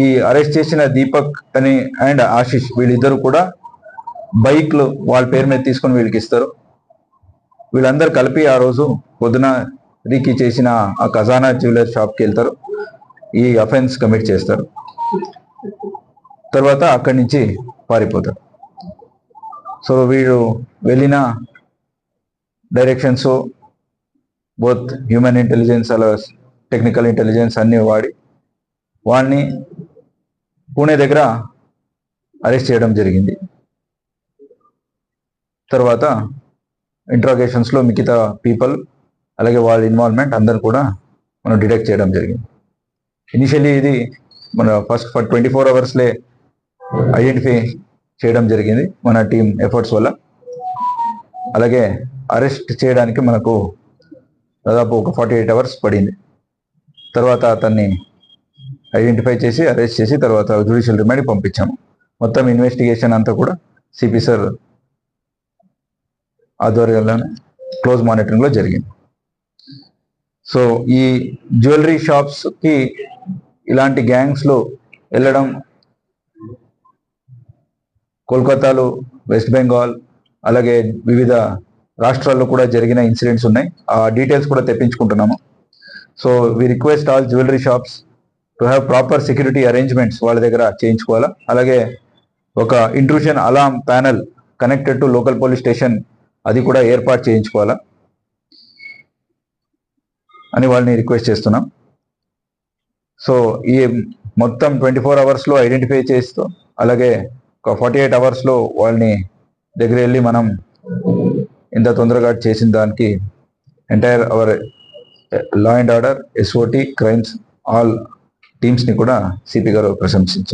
ఈ అరెస్ట్ చేసిన దీపక్ అని అండ్ ఆశిష్ వీళ్ళిద్దరు కూడా బైక్లు వాళ్ళ పేరు మీద తీసుకొని వీళ్ళకి ఇస్తారు. వీళ్ళందరూ కలిపి ఆ రోజు పొద్దున రీకి చేసిన ఆ ఖజానా జ్యువెలర్ షాప్కి వెళ్తారు. ఈ అఫెన్స్ కమిట్ చేస్తారు. తర్వాత అక్కడి నుంచి పారిపోతారు. సో వీడు వెళ్ళిన డైరెక్షన్స్ బోత్ హ్యూమన్ ఇంటెలిజెన్స్ అలా టెక్నికల్ ఇంటెలిజెన్స్ అన్ని వాడి వాడిని పూణే దగ్గర అరెస్ట్ చేయడం జరిగింది. తర్వాత ఇంట్రాగేషన్స్లో మిగతా పీపుల్ అలాగే వాళ్ళ ఇన్వాల్వ్మెంట్ అందరు కూడా మనం డిటెక్ట్ చేయడం జరిగింది. ఇనిషియలీ ఇది మన ఫస్ట్ ఫర్ ట్వంటీ ఫోర్ అవర్స్లే ఐడెంటిఫై చేయడం జరిగింది మన టీం ఎఫర్ట్స్ వల్ల. అలాగే అరెస్ట్ చేయడానికి మనకు దాదాపు ఒక ఫార్టీ ఎయిట్ అవర్స్ పడింది. తర్వాత అతన్ని ఐడెంటిఫై చేసి అరెస్ట్ చేసి తర్వాత జ్యుడిషియల్ రిమాండ్ పంపించాము. మొత్తం ఇన్వెస్టిగేషన్ అంతా కూడా సిపి సార్ ఆధ్వర్యంలోనే క్లోజ్ మానిటరింగ్లో జరిగింది. సో ఈ జ్యువెలరీ షాప్స్కి ఇలాంటి గ్యాంగ్స్లో వెళ్ళడం కోల్కతాలో వెస్ట్ బెంగాల్ అలాగే వివిధ రాష్ట్రాల్లో కూడా జరిగిన ఇన్సిడెంట్స్ ఉన్నాయి. ఆ డీటెయిల్స్ కూడా తెప్పించుకుంటున్నాము. So we request all jewellery shops to have proper security arrangements వాళ్ళ దగ్గర చేయించుకోవాలా? అలాగే ఒక intrusion alarm panel connected to local police station అది కూడా ఏర్పాటు చేయించుకోవాలా? అని వాళ్ళని రిక్వెస్ట్ చేస్తున్నాం. సో ఈ మొత్తం ట్వంటీ ఫోర్ అవర్స్లో ఐడెంటిఫై చేస్తూ అలాగే ఒక ఫార్టీ ఎయిట్ అవర్స్లో వాళ్ళని దగ్గర వెళ్ళి మనం ఇంత తొందరగా చేసిన దానికి entire our law and order S O T crimes all టీమ్స్ని కూడా సిపి గారు ప్రశంసించారు.